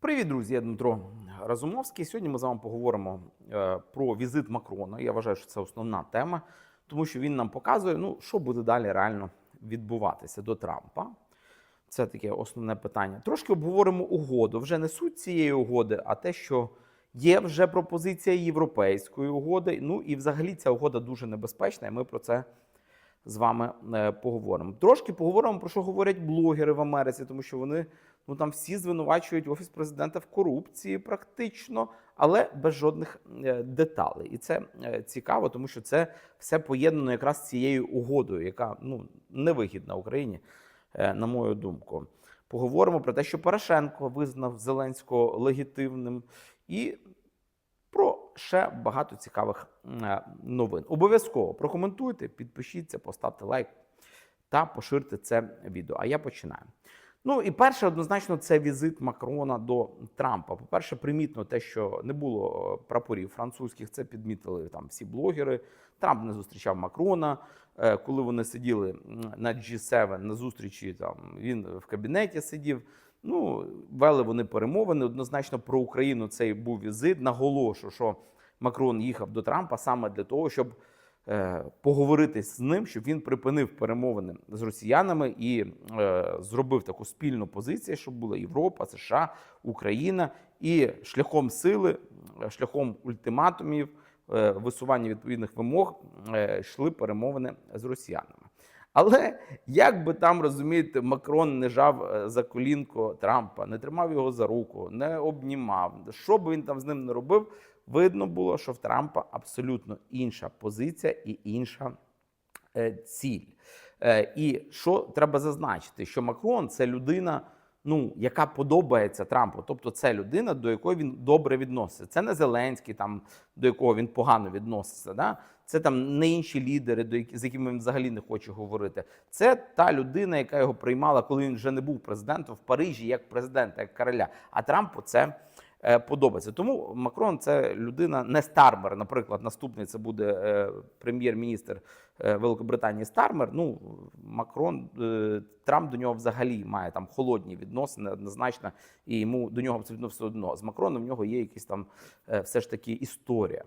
Привіт, друзі! Я Дмитро Разумовський. Сьогодні ми з вами поговоримо е, про візит Макрона. Я вважаю, що це основна тема, тому що він нам показує, ну що буде далі реально відбуватися до Трампа. Це таке основне питання. Трошки обговоримо угоду. Вже не суть цієї угоди, а те, що є вже пропозиція європейської угоди. Ну і взагалі ця угода дуже небезпечна, і ми про це з вами е, поговоримо. Трошки поговоримо про що говорять блогери в Америці, тому що вони ну там всі звинувачують офіс президента в корупції, практично, але без жодних е, деталей. І це е, цікаво, тому що це все поєднано якраз цією угодою, яка ну невигідна Україні, на мою думку. Поговоримо про те, що Порошенко визнав Зеленського легітимним, і про ще багато цікавих е, новин. Обов'язково прокоментуйте, підпишіться, поставте лайк та поширте це відео. А я починаю. Ну і перше, однозначно, це візит Макрона до Трампа. По-перше, примітно те, що не було е, прапорів французьких, це підмітили там всі блогери. Трамп не зустрічав Макрона. Е, Коли вони сиділи на G7 на зустрічі, там він в кабінеті сидів. Ну, вели вони перемовини. Однозначно про Україну цей був візит. Наголошу, що Макрон їхав до Трампа саме для того, щоб е, поговорити з ним, щоб він припинив перемовини з росіянами і е, зробив таку спільну позицію, щоб була Європа, США, Україна, і шляхом сили, е, шляхом ультиматумів, е, висування відповідних вимог е, йшли перемовини з росіянами. Але як би там розумієте, Макрон не жав е, за колінко Трампа, не тримав його за руку, не обнімав. Що би він там з ним не робив, видно було, що в Трампа абсолютно інша позиція і інша е, ціль. Е, І що треба зазначити, що Макрон це людина, ну яка подобається Трампу. Тобто, це людина, до якої він добре відноситься. Це не Зеленський, там до якого він погано відноситься. Да? Це там не інші лідери, до з якими він взагалі не хоче говорити. Це та людина, яка його приймала, коли він вже не був президентом в Парижі, як президента, як короля. А Трампу це е, подобається. Тому Макрон це людина не Стармер. Наприклад, наступний це буде е, прем'єр-міністр е, Великобританії Стармер. Ну Макрон е, Трамп до нього взагалі має там холодні відносини однозначно, і йому до нього абсолютно все одно. З Макроном в нього є якісь там е, все ж таки історія.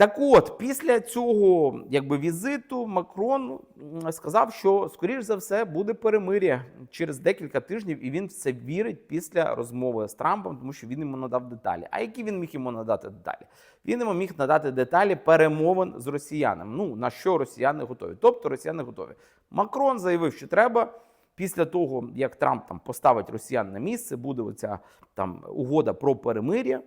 Так от, після цього якби, візиту Макрон сказав, що, скоріш за все, буде перемир'я через декілька тижнів, і він в це вірить після розмови з Трампом, тому що він йому надав деталі. А які він міг йому надати деталі? Він йому міг надати деталі перемовин з росіянами. Ну, на що росіяни готові. Тобто росіяни готові. Макрон заявив, що треба. Після того, як Трамп там поставить росіян на місце, буде оця там угода про перемир'я.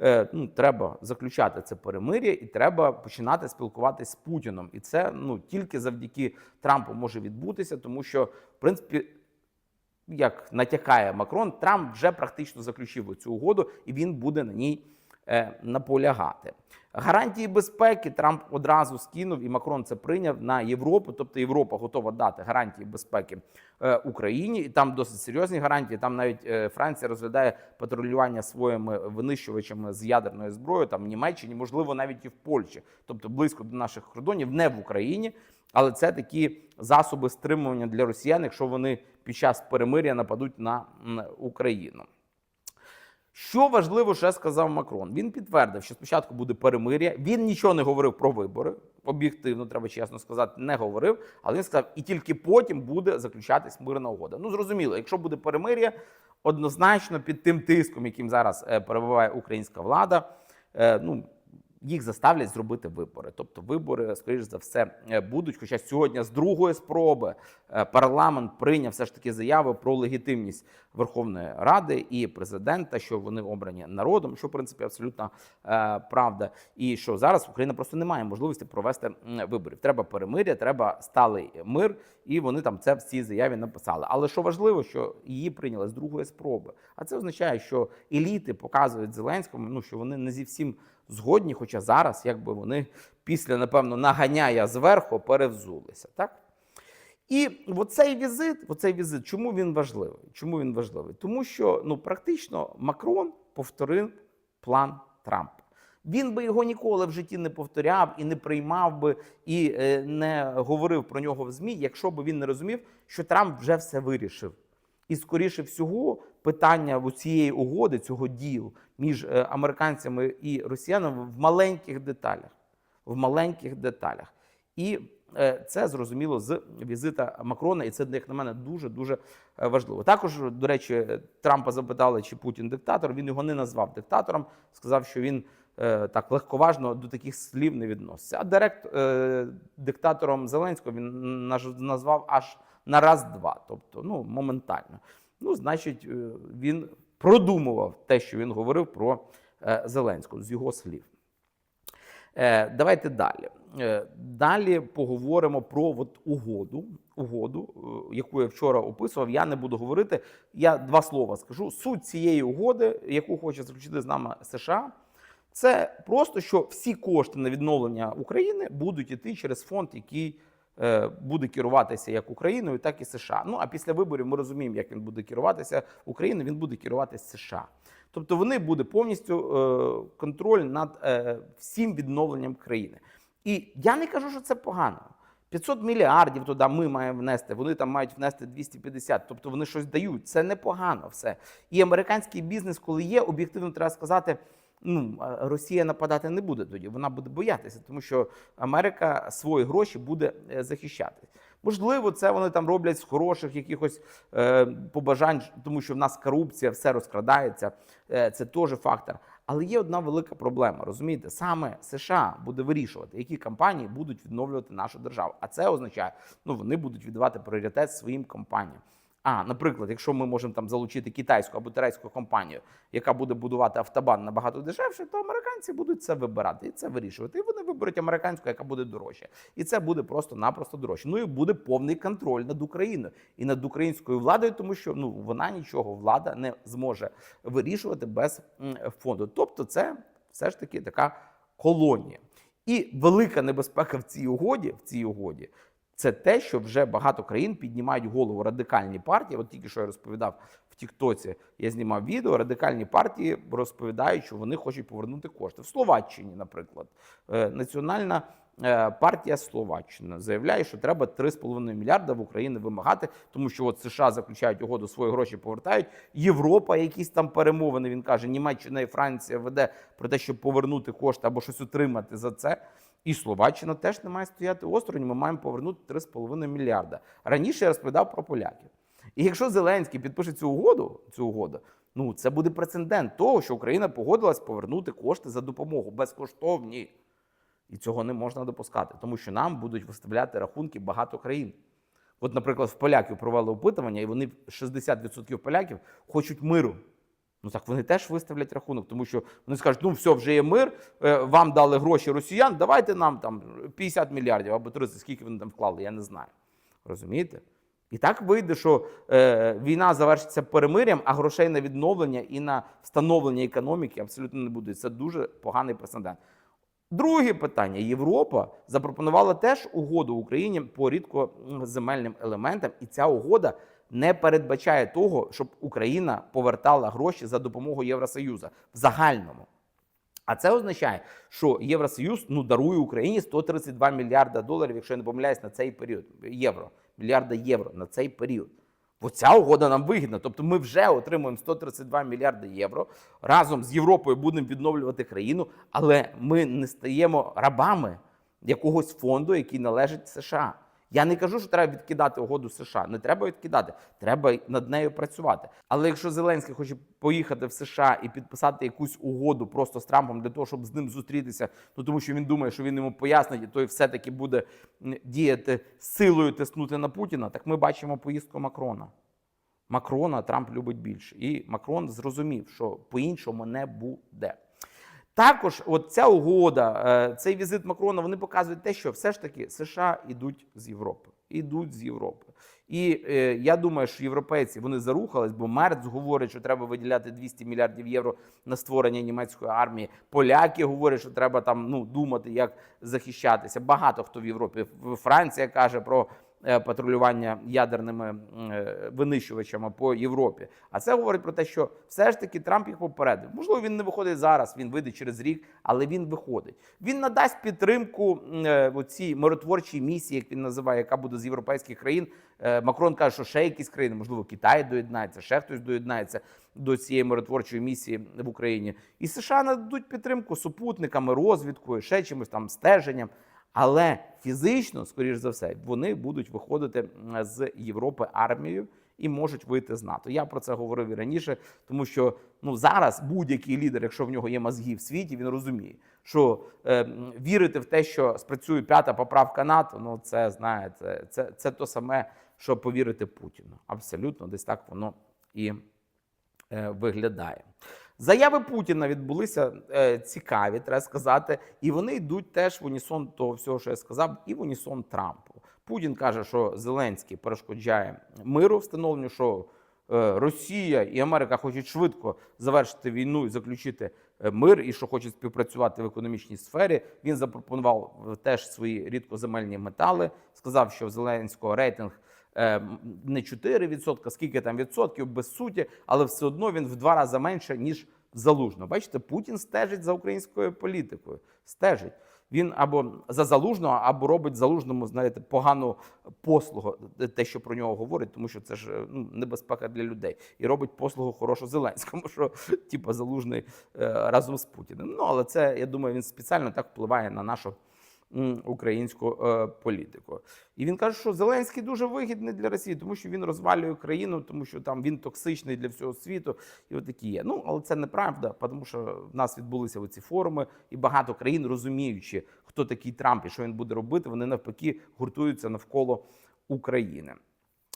Е, ну, треба заключати це перемир'я, і треба починати спілкуватися з Путіном. І це ну тільки завдяки Трампу може відбутися, тому що в принципі. Як натякає Макрон, Трамп вже практично заключив цю угоду, і він буде на ній е, наполягати. Гарантії безпеки Трамп одразу скинув, і Макрон це прийняв на Європу. Тобто Європа готова дати гарантії безпеки е, Україні, і там досить серйозні гарантії. Там навіть е, Франція розглядає патрулювання своїми винищувачами з ядерною зброєю, там в Німеччині, можливо, навіть і в Польщі, тобто близько до наших кордонів, не в Україні. Але це такі засоби стримування для росіян, якщо вони під час перемир'я нападуть на Україну. Що важливо, ще сказав Макрон. Він підтвердив, що спочатку буде перемир'я. Він нічого не говорив про вибори. Об'єктивно, треба чесно сказати, не говорив. Але він сказав, і тільки потім буде заключатись мирна угода. Ну зрозуміло, якщо буде перемир'я, однозначно під тим тиском, яким зараз е, перебуває українська влада, е, ну їх заставлять зробити вибори. Тобто вибори, скоріш за все, е, будуть. Хоча сьогодні з другої спроби е, парламент прийняв все ж таки заяви про легітимність Верховної Ради і президента, що вони обрані народом, що в принципі абсолютно е, правда. І що зараз Україна просто не має можливості провести виборів. Треба перемир'я, треба сталий мир, і вони там це в цій заяві написали. Але що важливо, що її прийняли з другої спроби. А це означає, що еліти показують Зеленському, ну що вони не зі всім згодні, хоча зараз, якби вони після, напевно, наганяя зверху перевзулися. Так? І оцей візит, оцей візит, чому він важливий? Чому він важливий? Тому що ну, практично Макрон повторив план Трампа. Він би його ніколи в житті не повторяв і не приймав би, і е, не говорив про нього в ЗМІ, якщо б він не розумів, що Трамп вже все вирішив. І, скоріше всього, питання цієї угоди, цього ділу між е, американцями і росіянами в маленьких деталях. В маленьких деталях. І е, це зрозуміло з візита Макрона, і це, як на мене, дуже дуже е, важливо. Також, до речі, Трампа запитали, чи Путін диктатор. Він його не назвав диктатором, сказав, що він так легковажно до таких слів не відноситься. А директ диктатором Зеленського він назвав аж на раз-два, тобто ну, моментально. Ну, значить, е, він продумував те, що він говорив про е, Зеленського з його слів. Е, Давайте далі. Далі поговоримо про от угоду, угоду, яку я вчора описував. Я не буду говорити. Я два слова скажу. Суть цієї угоди, яку хоче заключити з нами США, це просто що всі кошти на відновлення України будуть іти через фонд, який буде керуватися як Україною, так і США. Ну а після виборів ми розуміємо, як він буде керуватися Україною. Він буде керуватися США. Тобто вони буде повністю е, контроль над е, всім відновленням країни. І я не кажу, що це погано. 500 мільярдів туди ми маємо внести. Вони там мають внести 250, тобто вони щось дають. Це непогано все. І американський бізнес, коли є, об'єктивно треба сказати. Ну, Росія нападати не буде тоді, вона буде боятися, тому що Америка свої гроші буде е, захищати. Можливо, це вони там роблять з хороших якихось е, побажань, тому що в нас корупція, все розкрадається. Е, це теж фактор. Але є одна велика проблема. Розумієте, саме США буде вирішувати, які компанії будуть відновлювати нашу державу. А це означає, ну вони будуть віддавати пріоритет своїм компаніям. А, наприклад, якщо ми можемо там залучити китайську або турецьку компанію, яка буде будувати автобан набагато дешевше, то американці будуть це вибирати і це вирішувати. І вони виберуть американську, яка буде дорожче. І це буде просто-напросто дорожче. Ну і буде повний контроль над Україною і над українською владою, тому що ну вона нічого влада не зможе вирішувати без фонду. Тобто, це все ж таки така колонія. І велика небезпека в цій угоді, в цій угоді це те, що вже багато країн піднімають голову радикальні партії. От тільки що я розповідав в Тіктоці, я знімав відео. Радикальні партії розповідають, що вони хочуть повернути кошти в Словаччині, наприклад, Е, національна. е, Партія Словаччина заявляє, що треба 3,5 мільярда в Україні вимагати, тому що от США заключають угоду, свої гроші повертають. Європа, якісь там перемовини. Він каже, Німеччина і Франція веде про те, щоб повернути кошти або щось отримати за це. І Словаччина теж не має стояти осторонь. Ми маємо повернути 3,5 мільярда. Раніше я розповідав про поляків. І якщо Зеленський підпише цю угоду, цю угоду, ну це буде прецедент того, що Україна погодилась повернути кошти за допомогу безкоштовні. І цього не можна допускати, тому що нам будуть виставляти рахунки багато країн. От, наприклад, в поляків провели опитування, і вони 60% поляків хочуть миру. Ну так вони теж виставлять рахунок, тому що вони скажуть, ну все, вже є мир, е, вам дали гроші росіян, давайте нам там 50 мільярдів або 30, скільки вони там вклали, я не знаю. Розумієте? І так вийде, що е, війна завершиться перемир'ям, а грошей на відновлення і на встановлення економіки абсолютно не буде. Це дуже поганий прецедент. Друге питання: Європа запропонувала теж угоду Україні по рідкоземельним елементам, і ця угода не передбачає того, щоб Україна повертала гроші за допомогою Євросоюзу в загальному. А це означає, що Євросоюз ну дарує Україні 132 мільярда доларів, якщо я не помиляюсь, на цей період євро, мільярда євро на цей період. Бо ця угода нам вигідна. Тобто ми вже отримуємо 132 мільярди євро. Разом з Європою будемо відновлювати країну, але ми не стаємо рабами якогось фонду, який належить США. Я не кажу, що треба відкидати угоду США. Не треба відкидати, треба над нею працювати. Але якщо Зеленський хоче поїхати в США і підписати якусь угоду просто з Трампом для того, щоб з ним зустрітися, ну тому що він думає, що він йому пояснить, і той все-таки буде діяти силою тиснути на Путіна, так ми бачимо поїздку Макрона. Макрона Трамп любить більше. І Макрон зрозумів, що по-іншому не буде. Також, от ця угода, е, цей візит Макрона, вони показують те, що все ж таки США йдуть з Європи. Ідуть з Європи. І е, я думаю, що європейці вони зарухались, бо Мерц говорить, що треба виділяти 200 мільярдів євро на створення німецької армії. Поляки говорять, що треба там ну думати, як захищатися. Багато хто в Європі. Франція каже про патрулювання ядерними е, винищувачами по Європі. А це говорить про те, що все ж таки Трамп їх попередив. Можливо, він не виходить зараз, він вийде через рік, але він виходить. Він надасть підтримку е, цій миротворчій місії, як він називає, яка буде з європейських країн. Е, Макрон каже, що ще якісь країни, можливо, Китай доєднається, ще хтось доєднається до цієї миротворчої місії в Україні. І США нададуть підтримку супутниками, розвідкою, ще чимось там стеженням. Але фізично, скоріш за все, вони будуть виходити з Європи армією і можуть вийти з НАТО. Я про це говорив і раніше, тому що ну зараз будь-який лідер, якщо в нього є мозги в світі, він розуміє, що е, вірити в те, що спрацює п'ята поправка НАТО, ну це знаєте, це, це то саме, що повірити Путіну. Абсолютно, десь так воно і е, виглядає. Заяви Путіна відбулися е, цікаві, треба сказати, і вони йдуть теж в унісон того всього, що я сказав, і в унісон Трампу. Путін каже, що Зеленський перешкоджає миру, встановленню, що е, Росія і Америка хочуть швидко завершити війну і заключити е, мир, і що хочуть співпрацювати в економічній сфері. Він запропонував е, теж свої рідкоземельні метали. Сказав, що в Зеленського рейтинг не 4%, скільки там відсотків без суті, але все одно він в два рази менше ніж залужно. Бачите, Путін стежить за українською політикою. Стежить. Він або за залужного, або робить залужному, знаєте, погану послугу, те, що про нього говорять, тому що це ж е, ну, небезпека для людей. І робить послугу хорошу Зеленському, що типу, залужний е, разом з Путіним. Ну але це я думаю, він спеціально так впливає на нашу українську е, політику. І він каже, що Зеленський дуже вигідний для Росії, тому що він розвалює країну, тому що там він токсичний для всього світу, і от такі є. Ну але це неправда, тому що в нас відбулися оці форуми, і багато країн, розуміючи, хто такий Трамп і що він буде робити, вони навпаки гуртуються навколо України.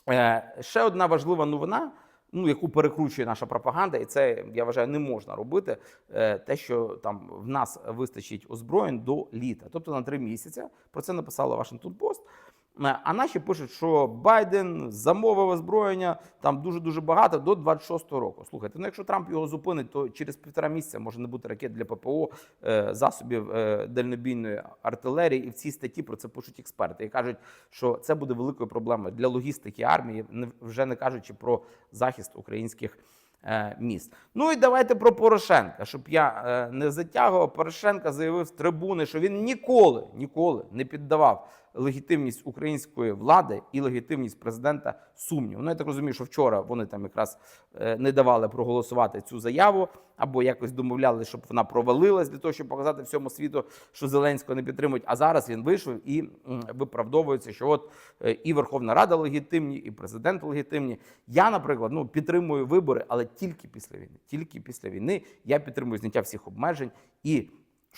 Е, ще одна важлива новина. Ну, яку перекручує наша пропаганда, і це я вважаю, не можна робити. е, Те, що там в нас вистачить озброєнь до літа, тобто на три місяці. Про це написала Washington Post. Е, А наші пишуть, що Байден замовив озброєння там дуже дуже багато до 26-го року. Слухайте, ну якщо Трамп його зупинить, то через півтора місяця може не бути ракет для ППО, е, засобів е, дальнобійної артилерії. І в цій статті про це пишуть експерти і кажуть, що це буде великою проблемою для логістики армії, вже не кажучи про захист українських. Міст. Ну і давайте про Порошенка, щоб я не затягував. Порошенка заявив з трибуни, що він ніколи, ніколи не піддавав легітимність української влади і легітимність президента сумніву. Ну я так розумію, що вчора вони там якраз е, не давали проголосувати цю заяву або якось домовляли, щоб вона провалилась для того, щоб показати всьому світу, що Зеленського не підтримують. А зараз він вийшов і виправдовується, що от е, і Верховна Рада легітимні, і президент легітимні. Я, наприклад, ну підтримую вибори, але тільки після війни. Тільки після війни я підтримую зняття всіх обмежень і.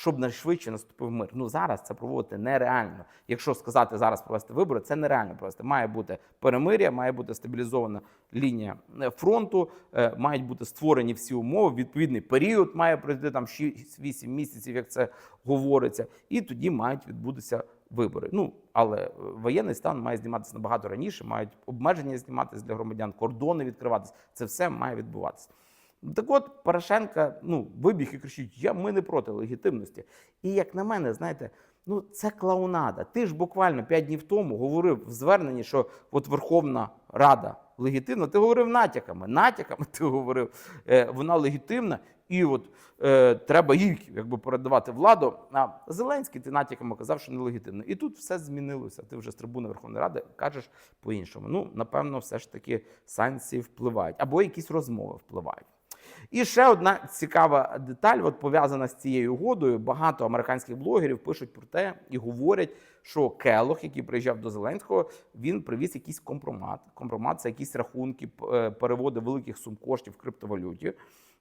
Щоб найшвидше наступив мир. Ну зараз це проводити нереально. Якщо сказати зараз провести вибори, це нереально провести. Має бути перемиря, має бути стабілізована лінія е, фронту, е, мають бути створені всі умови. Відповідний період має пройти там 6-8 місяців, як це говориться, і тоді мають відбутися вибори. Ну але е, воєнний стан має зніматися набагато раніше, мають обмеження зніматися для громадян, кордони відкриватися. Це все має відбуватися. Так от Порошенка ну, вибіг і кричить: Я ми не проти легітимності. І як на мене, знаєте, ну це клоунада. Ти ж буквально п'ять днів тому говорив в зверненні, що от Верховна Рада легітимна. Ти говорив натяками. Натяками ти говорив, е, вона легітимна, і от е, треба їй якби передавати владу. А Зеленський ти натяками казав, що нелегітимно. І тут все змінилося. Ти вже з трибуни Верховної Ради кажеш по-іншому. Ну, напевно, все ж таки санкції впливають, або якісь розмови впливають. І ще одна цікава деталь, от пов'язана з цією угодою. Багато американських блогерів пишуть про те і говорять, що Келох, який приїжджав до Зеленського, він привіз якийсь компромат. Компромат це якісь рахунки, е, переводи великих сум коштів в криптовалюті.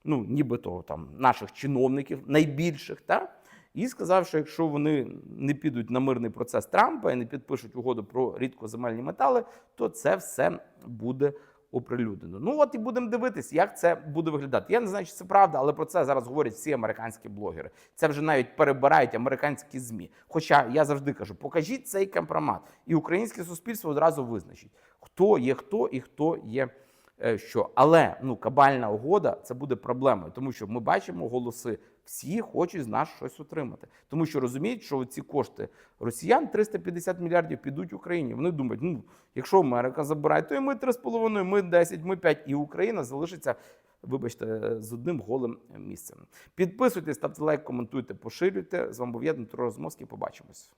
Ну, нібито там наших чиновників, найбільших, та і сказав, що якщо вони не підуть на мирний процес Трампа і не підпишуть угоду про рідкоземельні метали, то це все буде оприлюднено. Ну от і будемо дивитись, як це буде виглядати. Я не знаю, чи це правда, але про це зараз говорять всі американські блогери. Це вже навіть перебирають американські змі. Хоча я завжди кажу: покажіть цей компромат, і українське суспільство одразу визначить, хто є хто і хто є. е, Що але ну кабальна угода це буде проблемою, тому що ми бачимо голоси Всі хочуть з нас щось отримати, тому що розуміють, що ці кошти росіян 350 мільярдів підуть Україні. Вони думають, ну якщо Америка забирає, то і ми 3,5, ми 10, ми 5, і Україна залишиться. Вибачте, з одним голим місцем. Підписуйтесь, ставте лайк, коментуйте, поширюйте. З вами був я. Побачимось.